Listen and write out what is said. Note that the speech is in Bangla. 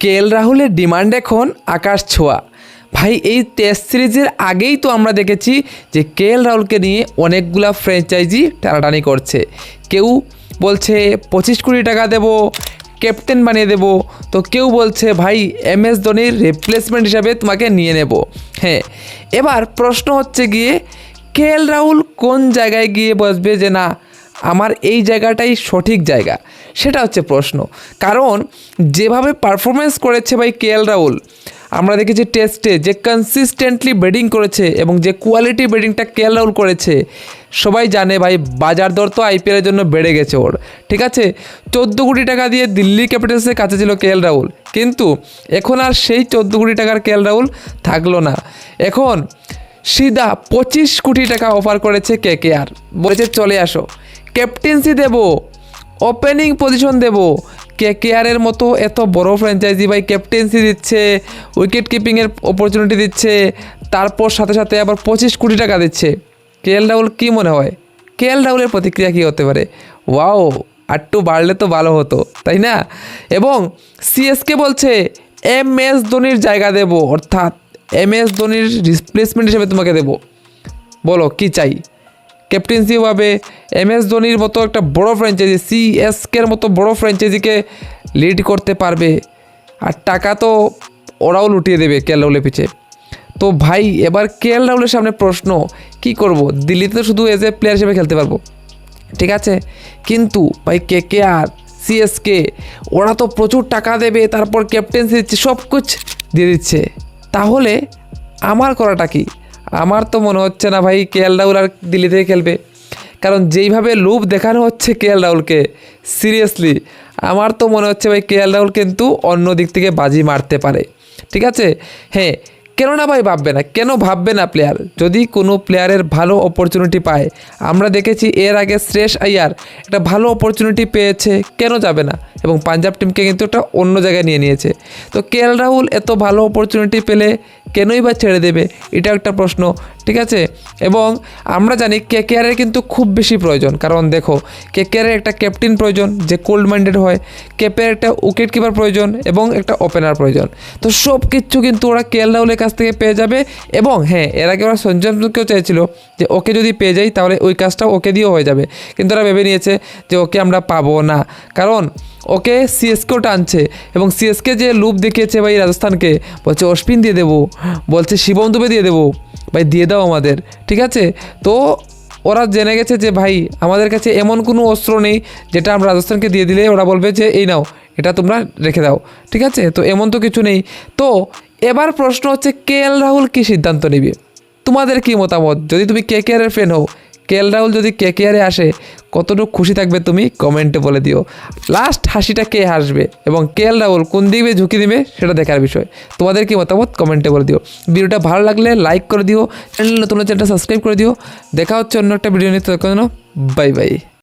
কে এল রাহুলের ডিমান্ড এখন আকাশ ছোঁয়া। ভাই, এই টেস্ট সিরিজের আগেই তো আমরা দেখেছি যে কে এল রাহুলকে নিয়ে অনেকগুলা ফ্র্যাঞ্চাইজি টানাটানি করছে। কেউ বলছে, পঁচিশ কোটি টাকা দেবো ক্যাপ্টেন বানিয়ে দেবো। তো কেউ বলছে, ভাই এম এস ধোনির রিপ্লেসমেন্ট হিসাবে তোমাকে নিয়ে নেব। হ্যাঁ এবার প্রশ্ন হচ্ছে গিয়ে কে এল রাহুল কোন জায়গায় গিয়ে বসবে যে না আমার এই জায়গাটাই সঠিক জায়গা? সেটা হচ্ছে প্রশ্ন। কারণ যেভাবে পারফরমেন্স করেছে ভাই কে এল রাহুল, আমরা দেখেছি টেস্টে যে কনসিস্টেন্টলি ব্যাটিং করেছে এবং যে কোয়ালিটি ব্যাটিংটা কে রাহুল করেছে, সবাই জানে ভাই বাজার দর তো আইপিএলের জন্য বেড়ে গেছে ওর। ঠিক আছে? চোদ্দ কোটি টাকা দিয়ে দিল্লি ক্যাপিটালসের কাছে ছিল কে রাহুল। কিন্তু এখন আর সেই চোদ্দ কোটি টাকার কে রাহুল থাকল না। এখন সিধা পঁচিশ কোটি টাকা অফার করেছে কে কে আর বলেছে, চলে আসো। ক্যাপ্টেন্সি দেব। ওপেনিং পজিশন দেব। কে কেয়ারের মতো এত বড় ফ্র্যাঞ্চাইজি ভাই ক্যাপ্টেন্সি দিচ্ছে উইকেট কিপিংয়ের অপরচুনিটি দিচ্ছে, তারপর সাথে সাথে আবার পঁচিশ কোটি টাকা দিচ্ছে। কে এল রাহুল কী মনে হয়? কে এল রাহুলের প্রতিক্রিয়া কী হতে পারে? ওয়াও আটটু বাড়লে তো ভালো হতো, তাই না? এবং সিএসকে বলছে এম এস ধোনির জায়গা দেব। অর্থাৎ এম এস ধোনির রিপ্লেসমেন্ট হিসেবে তোমাকে দেব। বলো, কি চাই? ক্যাপ্টেন্সিও পাবে এম এস ধোনির মতো একটা বড় ফ্র্যাঞ্চাইজি সিএসকের মতো বড় ফ্র্যাঞ্চাইজিকে লিড করতে পারবে। আর টাকা তো ওরাও লুটিয়ে দেবে কে রাহুলের পিছে। তো ভাই, এবার কে এল রাহুলের সামনে প্রশ্ন, কি করব? দিল্লিতে শুধু এজ এ প্লেয়ার হিসেবে খেলতে পারব। ঠিক আছে? কিন্তু ভাই কে কে আর সিএসকে ওরা তো প্রচুর টাকা দেবে, তারপর ক্যাপ্টেন্সি দিচ্ছে সব কুছ দিয়ে দিচ্ছে। তাহলে আমার করাটা কি? আমার তো মনে হচ্ছে না ভাই কে এল রাহুল আর দিল্লিতে খেলবে। কারণ যেইভাবে লুপ দেখানো হচ্ছে কে এল রাহুলকে সিরিয়াসলি আমার তো মনে হচ্ছে ভাই কে এল রাহুল কিন্তু অন্য দিক থেকে বাজি মারতে পারে। ঠিক আছে? হ্যাঁ কেন না ভাই ভাববে না? কেন ভাববে না প্লেয়ার যদি কোনো প্লেয়ারের ভালো অপরচুনিটি পায়, আমরা দেখেছি এর আগে শ্রেষ আইয়ার একটা ভালো অপরচুনিটি পেয়েছে, কেন যাবে না? এবং পাঞ্জাব টিমকে কিন্তু একটা অন্য জায়গায় নিয়ে নিয়েছে। তো কে রাহুল এত ভালো অপরচুনিটি পেলে কেনই বা ছেড়ে দেবে? এটা একটা প্রশ্ন। ঠিক আছে? এবং আমরা জানি কে কেয়ারের কিন্তু খুব বেশি প্রয়োজন। কারণ দেখো কে কেয়ারের একটা ক্যাপ্টেন প্রয়োজন, যে কোল্ড মাইন্ডেড হয়। কেপের একটা উইকেট কিপার প্রয়োজন এবং একটা ওপেনার প্রয়োজন। তো সব কিছু কিন্তু ওরা কে এল রাহুলের কাছ থেকে পেয়ে যাবে এবং হ্যাঁ এর আগে ওরা সঞ্জয়কেও চাইছিল যে ওকে যদি পেয়ে যাই, তাহলে ওই কাজটাও ওকে দিয়েও হয়ে যাবে। কিন্তু ওরা ভেবে নিয়েছে যে ওকে আমরা পাবো না। কারণ ওকে সিএসকেও টানছে এবং সিএসকে যে লুপ দেখিয়েছে ভাই রাজস্থানকে, বলছে, অশ্বিন দিয়ে দেবো। বলছে শিবম দুবে দিয়ে দেবো। ভাই, দিয়ে দাও আমাদের। ঠিক আছে? তো ওরা জেনে গেছে যে, ভাই, আমাদের কাছে এমন কোনো অস্ত্র নেই যেটা আমরা রাজস্থানকে দিয়ে দিলে ওরা বলবে যে, এই নাও, এটা তোমরা রেখে দাও। ঠিক আছে? তো এমন তো কিছু নেই। তো এবার প্রশ্ন হচ্ছে, কে রাহুল কী সিদ্ধান্ত নেবে? তোমাদের কি মতামত? যদি তুমি কে কে আরের ফ্যান হও কে এল রাহুল যদি কে কে আরে আসে, কতটুকু খুশি থাকবে তুমি কমেন্টে বলে দিও। লাস্ট হাসিটা কে হাসবে এবং কে এল রাহুল কোন দিকে ঝুঁকি দিবে সেটা দেখার বিষয়। তোমাদের কি মতামত? কমেন্টে বলে দিও। ভিডিওটা ভালো লাগলে লাইক করে দিও। চ্যানেল নতুন চ্যানেলটা সাবস্ক্রাইব করে দিও। দেখা হচ্ছে অন্য একটা ভিডিও নিয়ে তখন বাই বাই